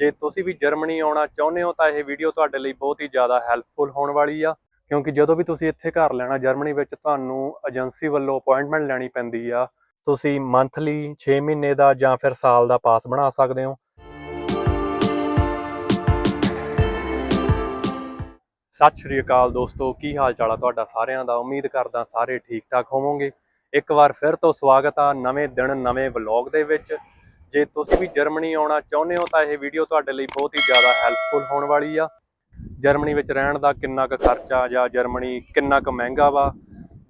ਜੇ ਤੁਸੀਂ ਵੀ ਜਰਮਨੀ ਆਉਣਾ ਚਾਹੁੰਦੇ ਹੋ ਤਾਂ ਇਹ ਵੀਡੀਓ ਤੁਹਾਡੇ ਲਈ ਬਹੁਤ ਹੀ ਜ਼ਿਆਦਾ ਹੈਲਪਫੁਲ ਹੋਣ ਵਾਲੀ ਆ, ਕਿਉਂਕਿ ਜਦੋਂ ਵੀ ਤੁਸੀਂ ਇੱਥੇ ਘਰ ਲੈਣਾ, ਜਰਮਨੀ ਵਿੱਚ ਤੁਹਾਨੂੰ ਏਜੰਸੀ ਵੱਲੋਂ ਅਪਾਇੰਟਮੈਂਟ ਲੈਣੀ ਪੈਂਦੀ ਆ, ਤੁਸੀਂ ਮੰਥਲੀ 6 ਮਹੀਨੇ ਦਾ ਜਾਂ ਫਿਰ ਸਾਲ ਦਾ ਪਾਸ ਬਣਾ ਸਕਦੇ ਹੋ। ਸਤਿ ਸ਼੍ਰੀ ਅਕਾਲ ਦੋਸਤੋ, ਕੀ ਹਾਲ ਚਾਲ ਆ ਤੁਹਾਡਾ ਸਾਰਿਆਂ ਦਾ? ਉਮੀਦ ਕਰਦਾ ਸਾਰੇ ਠੀਕ ਠਾਕ ਹੋਵੋਗੇ। ਇੱਕ ਵਾਰ ਫਿਰ ਤੋਂ ਸਵਾਗਤ ਆ ਨਵੇਂ ਦਿਨ, ਨਵੇਂ ਵਲੌਗ ਦੇ ਵਿੱਚ। ਜੇ ਤੁਸੀਂ ਵੀ ਜਰਮਨੀ ਆਉਣਾ ਚਾਹੁੰਦੇ ਹੋ ਤਾਂ ਇਹ ਵੀਡੀਓ ਤੁਹਾਡੇ ਲਈ ਬਹੁਤ ਹੀ ਜ਼ਿਆਦਾ ਹੈਲਪਫੁਲ ਹੋਣ ਵਾਲੀ ਆ। ਜਰਮਨੀ ਵਿੱਚ ਰਹਿਣ ਦਾ ਕਿੰਨਾ ਕੁ ਖਰਚਾ ਜਾਂ ਜਰਮਨੀ ਕਿੰਨਾ ਕੁ ਮਹਿੰਗਾ ਵਾ?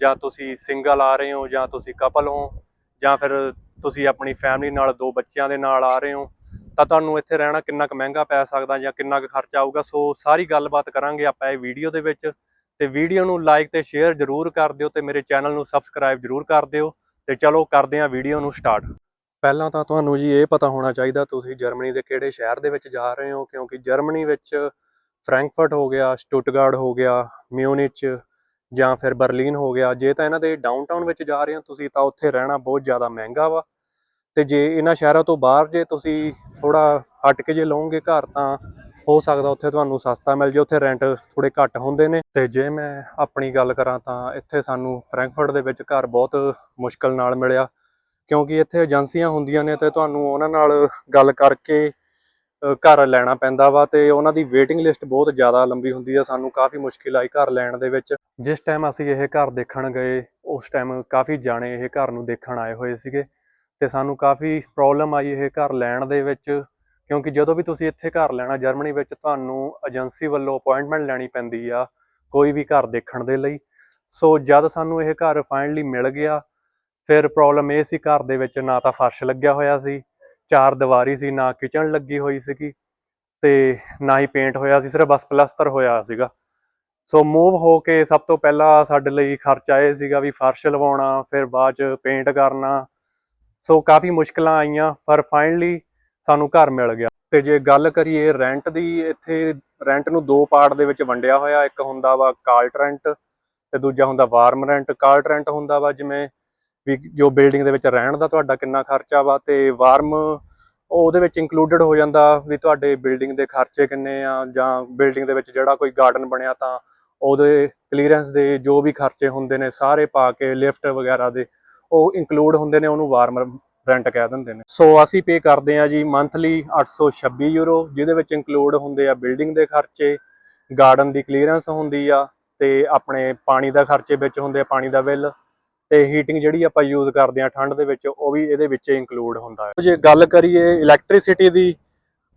ਜਾਂ ਤੁਸੀਂ ਸਿੰਗਲ ਆ ਰਹੇ ਹੋ ਜਾਂ ਤੁਸੀਂ ਕਪਲ ਹੋ? ਜਾਂ ਫਿਰ ਤੁਸੀਂ ਆਪਣੀ ਫੈਮਿਲੀ ਨਾਲ ਦੋ ਬੱਚਿਆਂ ਦੇ ਨਾਲ ਆ ਰਹੇ ਹੋ? ਤਾਂ ਤੁਹਾਨੂੰ ਇੱਥੇ ਰਹਿਣਾ ਕਿੰਨਾ ਕੁ ਮਹਿੰਗਾ ਪੈ ਸਕਦਾ ਜਾਂ ਕਿੰਨਾ ਕੁ ਖਰਚਾ ਆਊਗਾ? ਸੋ ਸਾਰੀ ਗੱਲਬਾਤ ਕਰਾਂਗੇ ਆਪਾਂ ਇਹ ਵੀਡੀਓ ਦੇ ਵਿੱਚ। ਤੇ ਵੀਡੀਓ ਨੂੰ ਲਾਈਕ ਤੇ ਸ਼ੇਅਰ ਜ਼ਰੂਰ ਕਰ ਦਿਓ ਤੇ ਮੇਰੇ ਚੈਨਲ ਨੂੰ ਸਬਸਕ੍ਰਾਈਬ ਜ਼ਰੂਰ ਕਰ ਦਿਓ। ਤੇ ਚਲੋ ਕਰਦੇ ਹਾਂ ਵੀਡੀਓ ਨੂੰ ਸਟਾਰਟ ਪਹਿਲਾਂ ਤਾਂ ਤੁਹਾਨੂੰ ਜੀ ਇਹ ਪਤਾ ਹੋਣਾ ਚਾਹੀਦਾ ਤੁਸੀਂ ਜਰਮਨੀ ਦੇ ਕਿਹੜੇ ਸ਼ਹਿਰ ਦੇ ਵਿੱਚ ਜਾ ਰਹੇ ਹੋ, ਕਿਉਂਕਿ ਜਰਮਨੀ ਵਿੱਚ ਫ੍ਰੈਂਕਫਰਟ ਹੋ ਗਿਆ, ਸਟੁੱਟਗਾਰਡ ਹੋ ਗਿਆ, ਮਿਊਨਿਚ ਜਾਂ ਫਿਰ ਬਰਲਿਨ ਹੋ ਗਿਆ। ਜੇ ਤਾਂ ਇਹਨਾਂ ਦੇ ਡਾਊਨਟਾਊਨ ਵਿੱਚ ਜਾ ਰਹੇ ਹੋ, ਤੁਸੀਂ ਤਾਂ ਉੱਥੇ ਰਹਿਣਾ ਬਹੁਤ ਜ਼ਿਆਦਾ ਮਹਿੰਗਾ ਵਾ। ਤੇ ਜੇ ਇਹਨਾਂ ਸ਼ਹਿਰਾਂ ਤੋਂ ਬਾਹਰ ਜੇ ਤੁਸੀਂ ਥੋੜਾ ਹਟ ਕੇ ਜੇ ਲਓਗੇ ਘਰ ਤਾਂ ਹੋ ਸਕਦਾ ਉੱਥੇ ਤੁਹਾਨੂੰ ਸਸਤਾ ਮਿਲ ਜੇ, ਉੱਥੇ ਰੈਂਟ ਥੋੜੇ ਘੱਟ ਹੁੰਦੇ ਨੇ। ਤੇ ਜੇ ਮੈਂ ਆਪਣੀ ਗੱਲ ਕਰਾਂ ਤਾਂ ਇੱਥੇ ਸਾਨੂੰ ਫ੍ਰੈਂਕਫਰਟ ਦੇ ਵਿੱਚ ਘਰ ਬਹੁਤ ਮੁਸ਼ਕਲ ਨਾਲ ਮਿਲਿਆ। ਕਿਉਂਕਿ ਇੱਥੇ ਏਜੰਸੀਆਂ ਹੁੰਦੀਆਂ ਨੇ ਤੇ ਤੁਹਾਨੂੰ ਉਹਨਾਂ ਨਾਲ ਗੱਲ ਕਰਕੇ ਘਰ ਲੈਣਾ ਪੈਂਦਾ ਵਾ ਤੇ ਉਹਨਾਂ ਦੀ ਵੇਟਿੰਗ ਲਿਸਟ ਬਹੁਤ ਜ਼ਿਆਦਾ ਲੰਬੀ ਹੁੰਦੀ ਆ, ਸਾਨੂੰ ਕਾਫੀ ਮੁਸ਼ਕਿਲ ਆਈ ਘਰ ਲੈਣ ਦੇ ਵਿੱਚ। ਜਿਸ ਟਾਈਮ ਅਸੀਂ ਇਹ ਘਰ ਦੇਖਣ ਗਏ, ਉਸ ਟਾਈਮ ਕਾਫੀ ਜਾਣੇ ਇਹ ਘਰ ਨੂੰ ਦੇਖਣ ਆਏ ਹੋਏ ਸੀਗੇ ਤੇ ਸਾਨੂੰ ਕਾਫੀ ਪ੍ਰੋਬਲਮ ਆਈ ਇਹ ਘਰ ਲੈਣ ਦੇ ਵਿੱਚ, ਕਿਉਂਕਿ ਜਦੋਂ ਵੀ ਤੁਸੀਂ ਇੱਥੇ ਘਰ ਲੈਣਾ ਜਰਮਨੀ ਵਿੱਚ ਤੁਹਾਨੂੰ ਏਜੰਸੀ ਵੱਲੋਂ ਅਪਾਇੰਟਮੈਂਟ ਲੈਣੀ ਪੈਂਦੀ ਆ ਕੋਈ ਵੀ ਘਰ ਦੇਖਣ ਦੇ ਲਈ। ਸੋ ਜਦ ਸਾਨੂੰ ਇਹ ਘਰ ਫਾਈਨਲੀ ਮਿਲ ਗਿਆ ਫਿਰ ਪ੍ਰੋਬਲਮ ਇਹ ਸੀ ਘਰ ਦੇ ਵਿੱਚ ਨਾ ਤਾਂ ਫਰਸ਼ ਲੱਗਿਆ ਹੋਇਆ ਸੀ, ਚਾਰ ਦੀਵਾਰੀ ਸੀ, ਨਾ ਕਿਚਨ ਲੱਗੀ ਹੋਈ ਸੀਗੀ ਤੇ ਨਾ ਹੀ ਪੇਂਟ ਹੋਇਆ ਸੀ, ਸਿਰਫ ਬਸ ਪਲਸਤਰ ਹੋਇਆ ਸੀਗਾ। ਸੋ ਮੂਵ ਹੋ ਕੇ ਸਭ ਤੋਂ ਪਹਿਲਾਂ ਸਾਡੇ ਲਈ ਖਰਚਾ ਇਹ ਸੀਗਾ ਵੀ ਫਰਸ਼ ਲਵਾਉਣਾ, ਫਿਰ ਬਾਅਦ ਚ ਪੇਂਟ ਕਰਨਾ। ਸੋ ਕਾਫੀ ਮੁਸ਼ਕਲਾਂ ਆਈਆਂ, ਪਰ ਫਾਈਨਲੀ ਸਾਨੂੰ ਘਰ ਮਿਲ ਗਿਆ। ਤੇ ਜੇ ਗੱਲ ਕਰੀਏ ਰੈਂਟ ਦੀ, ਇੱਥੇ ਰੈਂਟ ਨੂੰ ਦੋ ਪਾਰਟ ਦੇ ਵਿੱਚ ਵੰਡਿਆ ਹੋਇਆ, ਇੱਕ ਹੁੰਦਾ ਵਾ ਕਾਲਟ ਰੈਂਟ ਤੇ ਦੂਜਾ ਹੁੰਦਾ ਵਾਰਮ ਰੈਂਟ ਕਾਲਟ ਰੈਂਟ ਹੁੰਦਾ ਵਾ ਜਿਵੇਂ ਵੀ ਜੋ ਬਿਲਡਿੰਗ ਦੇ ਵਿੱਚ ਰਹਿਣ ਦਾ ਤੁਹਾਡਾ ਕਿੰਨਾ ਖਰਚਾ ਵਾ ਤੇ ਵਾਰਮ ਉਹਦੇ ਵਿੱਚ ਇਨਕਲੂਡਡ ਹੋ ਜਾਂਦਾ ਵੀ ਤੁਹਾਡੇ ਬਿਲਡਿੰਗ ਦੇ ਖਰਚੇ ਕਿੰਨੇ ਆ ਜਾਂ ਬਿਲਡਿੰਗ ਦੇ ਵਿੱਚ ਜਿਹੜਾ ਕੋਈ ਗਾਰਡਨ ਬਣਿਆ ਤਾਂ ਉਹਦੇ ਕਲੀਅਰੈਂਸ ਦੇ ਜੋ ਵੀ ਖਰਚੇ ਹੁੰਦੇ ਨੇ ਸਾਰੇ ਪਾ ਕੇ ਲਿਫਟ ਵਗੈਰਾ ਦੇ ਉਹ ਇਨਕਲੂਡ ਹੁੰਦੇ ਨੇ, ਉਹਨੂੰ ਵਾਰਮਰ ਰੈਂਟ ਕਹਿ ਦਿੰਦੇ ਨੇ। ਸੋ ਅਸੀਂ ਪੇ ਕਰਦੇ ਆ ਜੀ ਮੰਥਲੀ 826 ਯੂਰੋ ਜਿਹਦੇ ਵਿੱਚ ਇਨਕਲੂਡ ਹੁੰਦੇ ਆ ਬਿਲਡਿੰਗ ਦੇ ਖਰਚੇ ਗਾਰਡਨ ਦੀ ਕਲੀਅਰੈਂਸ ਹੁੰਦੀ ਆ ਤੇ ਆਪਣੇ ਪਾਣੀ ਦਾ ਖਰਚੇ ਵਿੱਚ ਹੁੰਦੇ ਆ, ਪਾਣੀ ਦਾ ਬਿੱਲ ਤੇ ਹੀਟਿੰਗ ਜਿਹੜੀ ਆਪਾਂ ਯੂਜ਼ ਕਰਦੇ ਆ ਠੰਡ ਦੇ ਵਿੱਚ, ਉਹ ਵੀ ਇਹਦੇ ਵਿੱਚ ਇਨਕਲੂਡ ਹੁੰਦਾ ਹੈ। ਜੇ ਗੱਲ ਕਰੀਏ ਇਲੈਕਟ੍ਰਿਸਿਟੀ ਦੀ,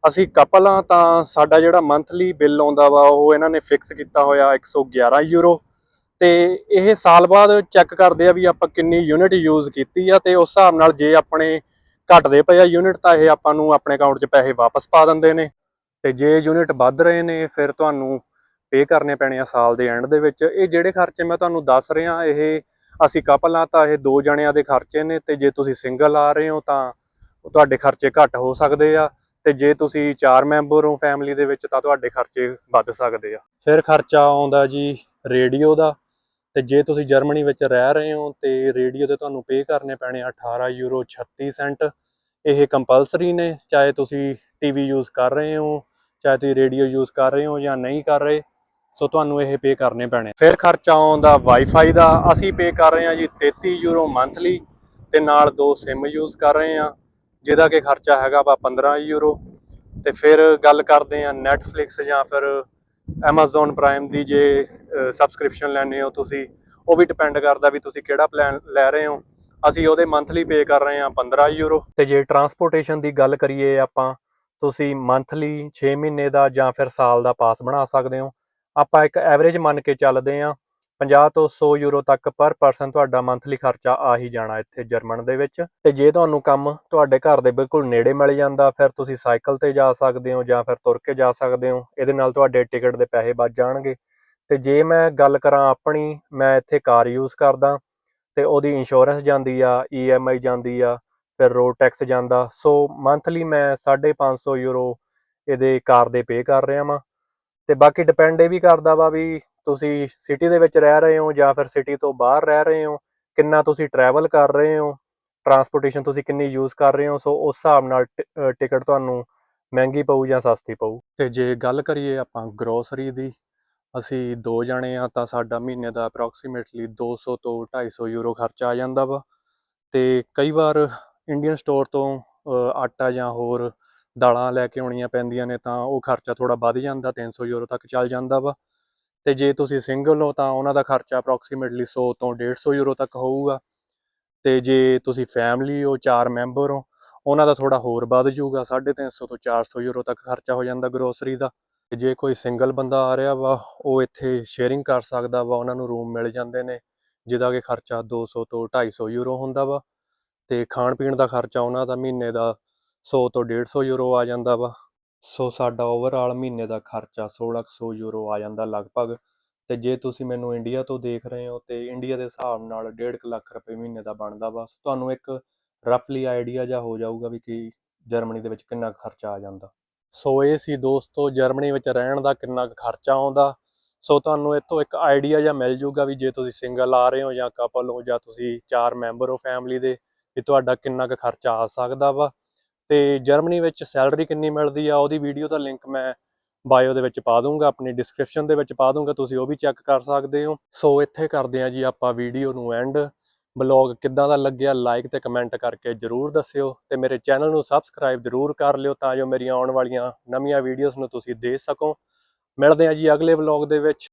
ਅਸੀਂ ਕਪਲ ਆ ਤਾਂ ਸਾਡਾ ਜਿਹੜਾ ਮੰਥਲੀ ਬਿੱਲ ਆਉਂਦਾ ਵਾ, ਉਹ ਇਹਨਾਂ ਨੇ ਫਿਕਸ ਕੀਤਾ ਹੋਇਆ 111 ਯੂਰੋ ਤੇ ਇਹ ਸਾਲ ਬਾਅਦ ਚੈੱਕ ਕਰਦੇ ਆ ਵੀ ਆਪਾਂ ਕਿੰਨੀ ਯੂਨਿਟ ਯੂਜ਼ ਕੀਤੀ ਆ, ਤੇ ਉਸ ਹਿਸਾਬ ਨਾਲ ਜੇ ਆਪਣੇ ਘਟਦੇ ਪਏ ਆ ਯੂਨਿਟ ਤਾਂ ਇਹ ਆਪਾਂ ਨੂੰ ਆਪਣੇ ਅਕਾਊਂਟ 'ਚ ਪੈਸੇ ਵਾਪਸ ਪਾ ਦਿੰਦੇ ਨੇ। ਤੇ ਜੇ ਯੂਨਿਟ ਵੱਧ ਰਹੇ ਨੇ, ਫਿਰ ਤੁਹਾਨੂੰ ਪੇ ਕਰਨੇ ਪੈਣੇ ਆ ਸਾਲ ਦੇ ਐਂਡ ਦੇ ਵਿੱਚ। ਇਹ ਜਿਹੜੇ ਖਰਚੇ ਮੈਂ ਤੁਹਾਨੂੰ ਦੱਸ ਰਿਹਾ, ਇਹ ਅਸੀਂ ਕਪਲ ਆ ਤਾਂ ਇਹ ਦੋ ਜਣਿਆਂ ਦੇ ਖਰਚੇ ਨੇ ਤੇ ਜੇ ਤੁਸੀਂ ਸਿੰਗਲ ਆ ਰਹੇ ਹੋ ਤਾਂ ਤੁਹਾਡੇ ਖਰਚੇ ਘੱਟ ਹੋ ਸਕਦੇ ਆ ਤੇ ਜੇ ਤੁਸੀਂ ਚਾਰ ਮੈਂਬਰ ਹੋ ਫੈਮਿਲੀ ਦੇ ਵਿੱਚ ਤਾਂ ਤੁਹਾਡੇ ਖਰਚੇ ਵੱਧ ਸਕਦੇ ਆ। ਫਿਰ ਖਰਚਾ ਆਉਂਦਾ ਜੀ ਰੇਡੀਓ ਦਾ ਤੇ ਜੇ ਤੁਸੀਂ ਜਰਮਨੀ ਵਿੱਚ ਰਹਿ ਰਹੇ ਹੋ ਤੇ ਰੇਡੀਓ ਤੇ ਤੁਹਾਨੂੰ ਪੇ ਕਰਨੇ ਪੈਣੇ ਆ 18 ਯੂਰੋ 36 ਸੈਂਟ ਇਹ ਕੰਪਲਸਰੀ ਨੇ, ਚਾਹੇ ਤੁਸੀਂ ਟੀਵੀ ਯੂਜ਼ ਕਰ ਰਹੇ ਹੋ, ਚਾਹੇ ਤੁਸੀਂ ਰੇਡੀਓ ਯੂਜ਼ ਕਰ ਰਹੇ ਹੋ ਜਾਂ ਨਹੀਂ ਕਰ ਰਹੇ। ਸੋ ਤੁਹਾਨੂੰ ਇਹ ਪੇ ਕਰਨੇ ਪੈਣੇ। ਫਿਰ ਖਰਚਾ ਆਉਂਦਾ ਵਾਈਫਾਈ ਦਾ ਅਸੀਂ ਪੇ ਕਰ ਰਹੇ ਹਾਂ ਜੀ 33 ਯੂਰੋ ਮੰਥਲੀ ਤੇ ਨਾਲ ਦੋ ਸਿਮ ਯੂਜ਼ ਕਰ ਰਹੇ ਹਾਂ। ਜਿਹਦਾ ਕਿ ਖਰਚਾ ਹੈਗਾ ਵਾ 15 ਯੂਰੋ ਤੇ ਫਿਰ ਗੱਲ ਕਰਦੇ ਹਾਂ ਨੈਟਫਲਿਕਸ ਜਾਂ ਫਿਰ Amazon Prime ਦੀ ਜੇ ਸਬਸਕ੍ਰਿਪਸ਼ਨ ਲੈਣੇ ਹੋ ਤੁਸੀਂ, ਉਹ ਵੀ ਡਿਪੈਂਡ ਕਰਦਾ ਵੀ ਤੁਸੀਂ ਕਿਹੜਾ ਪਲਾਨ ਲੈ ਰਹੇ ਹੋ। ਅਸੀਂ ਉਹਦੇ ਮੰਥਲੀ ਪੇ ਕਰ ਰਹੇ ਹਾਂ 15 ਯੂਰੋ ਤੇ ਜੇ ਟਰਾਂਸਪੋਰਟੇਸ਼ਨ ਦੀ ਗੱਲ ਕਰੀਏ ਆਪਾਂ, ਤੁਸੀਂ ਮੰਥਲੀ 6 ਮਹੀਨੇ ਦਾ ਜਾਂ ਫਿਰ ਸਾਲ ਦਾ ਪਾਸ ਬਣਾ ਸਕਦੇ ਹੋ। ਆਪਾਂ ਇੱਕ ਐਵਰੇਜ ਮੰਨ ਕੇ ਚੱਲਦੇ ਹਾਂ 50 ਤੋਂ 100 ਯੂਰੋ ਤੱਕ ਪਰ ਪਰਸਨ ਤੁਹਾਡਾ ਮੰਥਲੀ ਖਰਚਾ ਆ ਹੀ ਜਾਣਾ ਇੱਥੇ ਜਰਮਨ ਦੇ ਵਿੱਚ। ਤੇ ਜੇ ਤੁਹਾਨੂੰ ਕੰਮ ਤੁਹਾਡੇ ਘਰ ਦੇ ਬਿਲਕੁਲ ਨੇੜੇ ਮਿਲ ਜਾਂਦਾ, ਫਿਰ ਤੁਸੀਂ ਸਾਈਕਲ ਤੇ ਜਾ ਸਕਦੇ ਹੋ ਜਾਂ ਫਿਰ ਤੁਰ ਕੇ ਜਾ ਸਕਦੇ ਹੋ। ਇਹਦੇ ਨਾਲ ਤੁਹਾਡੇ ਟਿਕਟ ਦੇ ਪੈਸੇ ਬਚ ਜਾਣਗੇ। ਤੇ ਜੇ ਮੈਂ ਗੱਲ ਕਰਾਂ ਆਪਣੀ, ਮੈਂ ਇੱਥੇ ਕਾਰ ਯੂਜ਼ ਕਰਦਾ, ਤੇ ਉਹਦੀ ਇੰਸ਼ੋਰੈਂਸ ਜਾਂਦੀ ਆ ਈਐਮਆਈ ਜਾਂਦੀ ਆ, ਫਿਰ ਰੋਡ ਟੈਕਸ ਜਾਂਦਾ। ਸੋ ਮੰਥਲੀ ਮੈਂ 550 ਯੂਰੋ ਇਹਦੇ ਕਾਰ ਦੇ ਪੇ ਕਰ ਰਿਹਾ ਵਾਂ। ਤੇ ਬਾਕੀ ਡਿਪੈਂਡ ਇਹ ਵੀ ਕਰਦਾ ਵਾ ਵੀ ਤੁਸੀਂ ਸਿਟੀ ਦੇ ਵਿੱਚ ਰਹਿ ਰਹੇ ਹੋ ਜਾਂ ਫਿਰ ਸਿਟੀ ਤੋਂ ਬਾਹਰ ਰਹਿ ਰਹੇ ਹੋ, ਕਿੰਨਾ ਤੁਸੀਂ ਟਰੈਵਲ ਕਰ ਰਹੇ ਹੋ ਟਰਾਂਸਪੋਰਟੇਸ਼ਨ ਤੁਸੀਂ ਕਿੰਨੀ ਯੂਜ਼ ਕਰ ਰਹੇ ਹੋ, ਸੋ ਉਸ ਹਿਸਾਬ ਨਾਲ ਟਿਕਟ ਤੁਹਾਨੂੰ ਮਹਿੰਗੀ ਪਊ ਜਾਂ ਸਸਤੀ ਪਊ। ਤੇ ਜੇ ਗੱਲ ਕਰੀਏ ਆਪਾਂ ਗਰੋਸਰੀ ਦੀ, ਅਸੀਂ ਦੋ ਜਣੇ ਆ ਤਾਂ ਸਾਡਾ ਮਹੀਨੇ ਦਾ ਅਪਰੋਕਸੀਮੇਟਲੀ 200 ਤੋਂ 250 ਯੂਰੋ ਖਰਚਾ ਆ ਜਾਂਦਾ ਵਾ। ਤੇ ਕਈ ਵਾਰ ਇੰਡੀਅਨ ਸਟੋਰ ਤੋਂ ਆਟਾ ਜਾਂ ਹੋਰ ਦਾਲਾਂ ਲੈ ਕੇ ਆਉਣੀਆਂ ਪੈਂਦੀਆਂ ਨੇ ਤਾਂ ਉਹ ਖਰਚਾ ਥੋੜਾ ਵੱਧ ਜਾਂਦਾ 300 ਯੂਰੋ ਤੱਕ ਚੱਲ ਜਾਂਦਾ ਵਾ। ਤੇ ਜੇ ਤੁਸੀਂ ਸਿੰਗਲ ਹੋ ਤਾਂ ਉਹਨਾਂ ਦਾ ਖਰਚਾ ਅਪਰੋਕਸੀਮੇਟਲੀ 100 ਤੋਂ 150 ਯੂਰੋ ਤੱਕ ਹੋਊਗਾ। ਤੇ ਜੇ ਤੁਸੀਂ ਫੈਮਿਲੀ ਹੋ, ਚਾਰ ਮੈਂਬਰ ਹੋ, ਉਹਨਾਂ ਦਾ ਥੋੜਾ ਹੋਰ ਵੱਧ ਜਾਊਗਾ 350 ਤੋਂ 400 ਯੂਰੋ ਤੱਕ ਖਰਚਾ ਹੋ ਜਾਂਦਾ ਗਰੋਸਰੀ ਦਾ। ਤੇ ਜੇ ਕੋਈ ਸਿੰਗਲ ਬੰਦਾ ਆ ਰਿਹਾ ਵਾ, ਉਹ ਇੱਥੇ ਸ਼ੇਅਰਿੰਗ ਕਰ ਸਕਦਾ ਵਾ, ਉਹਨਾਂ ਨੂੰ ਰੂਮ ਮਿਲ ਜਾਂਦੇ ਨੇ, ਜਿਹਦਾ ਕਿ ਖਰਚਾ 200 ਤੋਂ 250 ਯੂਰੋ ਹੁੰਦਾ ਵਾ। ਤੇ ਖਾਣ ਪੀਣ ਦਾ ਖਰਚਾ ਉਹਨਾਂ ਦਾ ਮਹੀਨੇ ਦਾ 100 ਤੋਂ 150 ਯੂਰੋ ਆ ਜਾਂਦਾ ਵਾ। ਸੋ ਸਾਡਾ ਓਵਰਆਲ ਮਹੀਨੇ ਦਾ ਖਰਚਾ 1600 ਯੂਰੋ ਆ ਜਾਂਦਾ ਲਗਭਗ। ਤੇ ਜੇ ਤੁਸੀਂ ਮੈਨੂੰ ਇੰਡੀਆ ਤੋਂ ਦੇਖ ਰਹੇ ਹੋ ਤੇ ਇੰਡੀਆ ਦੇ ਹਿਸਾਬ ਨਾਲ 1.5 ਲੱਖ ਰੁਪਏ ਮਹੀਨੇ ਦਾ ਬਣਦਾ ਵਾ ਤੁਹਾਨੂੰ ਇੱਕ ਰਫਲੀ ਆਈਡੀਆ ਜਾਂ ਹੋ ਜਾਊਗਾ ਵੀ ਕਿ ਜਰਮਨੀ ਦੇ ਵਿੱਚ ਕਿੰਨਾ ਕੁ ਖਰਚਾ ਆ ਜਾਂਦਾ। ਸੋ ਇਹ ਸੀ ਦੋਸਤੋ ਜਰਮਨੀ ਵਿੱਚ ਰਹਿਣ ਦਾ ਕਿੰਨਾ ਕੁ ਖਰਚਾ ਆਉਂਦਾ। ਸੋ ਤੁਹਾਨੂੰ ਇੱਥੋਂ ਇੱਕ ਆਈਡੀਆ ਜਾਂ ਮਿਲ ਜੂਗਾ ਵੀ ਜੇ ਤੁਸੀਂ ਸਿੰਗਲ ਆ ਰਹੇ ਹੋ ਜਾਂ ਕਪਲ ਹੋ ਜਾਂ ਤੁਸੀਂ ਚਾਰ ਮੈਂਬਰ ਹੋ ਫੈਮਿਲੀ ਦੇ, ਵੀ ਤੁਹਾਡਾ ਕਿੰਨਾ ਕੁ ਖਰਚਾ ਆ ਸਕਦਾ ਵਾ। ਤੇ ਜਰਮਨੀ ਵਿੱਚ ਸੈਲਰੀ ਕਿੰਨੀ ਮਿਲਦੀ ਆ, ਉਹਦੀ ਵੀਡੀਓ ਦਾ ਲਿੰਕ ਮੈਂ ਬਾਇਓ ਦੇ ਵਿੱਚ ਪਾ ਦੂੰਗਾ, ਆਪਣੀ ਡਿਸਕ੍ਰਿਪਸ਼ਨ ਦੇ ਵਿੱਚ ਪਾ ਦੂੰਗਾ, ਤੁਸੀਂ ਉਹ ਵੀ ਚੈੱਕ ਕਰ ਸਕਦੇ ਹੋ। ਸੋ ਇੱਥੇ ਕਰਦੇ ਆ ਜੀ ਆਪਾਂ ਵੀਡੀਓ ਨੂੰ ਐਂਡ ਬਲੌਗ ਕਿੱਦਾਂ ਦਾ ਲੱਗਿਆ ਲਾਈਕ ਤੇ ਕਮੈਂਟ ਕਰਕੇ ਜਰੂਰ ਦੱਸਿਓ ਤੇ ਮੇਰੇ ਚੈਨਲ ਨੂੰ ਸਬਸਕ੍ਰਾਈਬ ਜਰੂਰ ਕਰ ਲਿਓ ਤਾਂ ਜੋ ਮੇਰੀਆਂ ਆਉਣ ਵਾਲੀਆਂ ਨਵੀਆਂ ਵੀਡੀਓਜ਼ ਨੂੰ ਤੁਸੀਂ ਦੇਖ ਸਕੋ। ਮਿਲਦੇ ਆ ਜੀ ਅਗਲੇ ਬਲੌਗ ਦੇ ਵਿੱਚ।